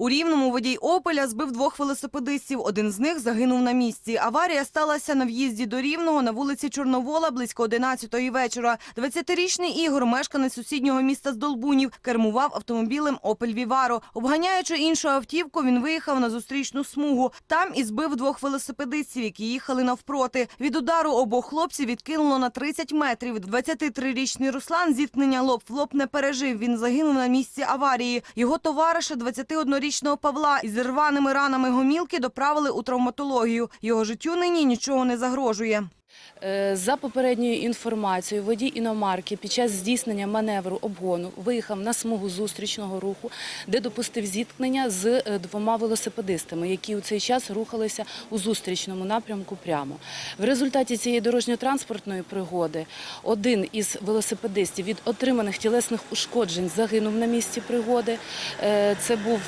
У рівному водій Опеля збив двох велосипедистів. Один з них загинув на місці. Аварія сталася на в'їзді до Рівного на вулиці Чорновола близько 11-ї вечора. 20-річний Ігор, мешканець сусіднього міста Здолбунів, кермував автомобілем Опель Віваро. Обганяючи іншу автівку, він виїхав на зустрічну смугу. Там і збив двох велосипедистів, які їхали навпроти. Від удару обох хлопців відкинуло на 30 метрів. 23-річний Руслан зіткнення лоб в лоб не пережив. Він загинув на місці аварії. Його товариша, 21-річного Павла, із рваними ранами гомілки доправили у травматологію. Його життю нині нічого не загрожує. Е, За попередньою інформацією, водій іномарки під час здійснення маневру обгону виїхав на смугу зустрічного руху, де допустив зіткнення з е, двома велосипедистами, які у цей час рухалися у зустрічному напрямку прямо. В результаті цієї дорожньо-транспортної пригоди один із велосипедистів від отриманих тілесних ушкоджень загинув на місці пригоди. Е, Це був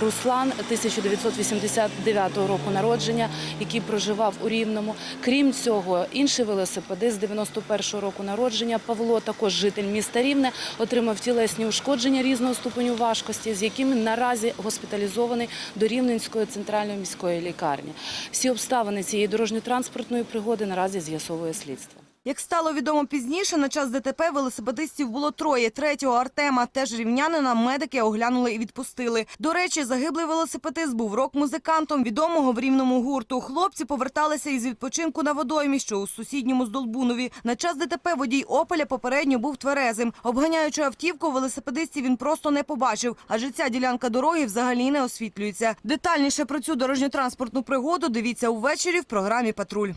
Руслан 1989 року народження, який проживав у Рівному. Крім цього, інший велосипедист 91 року народження Павло, також житель міста Рівне, отримав тілесні ушкодження різного ступеню важкості, з якими наразі госпіталізований до Рівненської центральної міської лікарні. Всі обставини цієї дорожньо-транспортної пригоди наразі з'ясовує слідство. Як стало відомо пізніше, на час ДТП велосипедистів було троє. Третього Артема, теж рівнянина, медики оглянули і відпустили. До речі, загиблий велосипедист був рок-музикантом відомого в рівному гурту. Хлопці поверталися із відпочинку на водоймі, що у сусідньому Здолбунові. На час ДТП водій Опеля попередньо був тверезим. Обганяючи автівку, велосипедистів він просто не побачив, адже ця ділянка дороги взагалі не освітлюється. Детальніше про цю дорожньо-транспортну пригоду дивіться увечері в програмі «Патруль».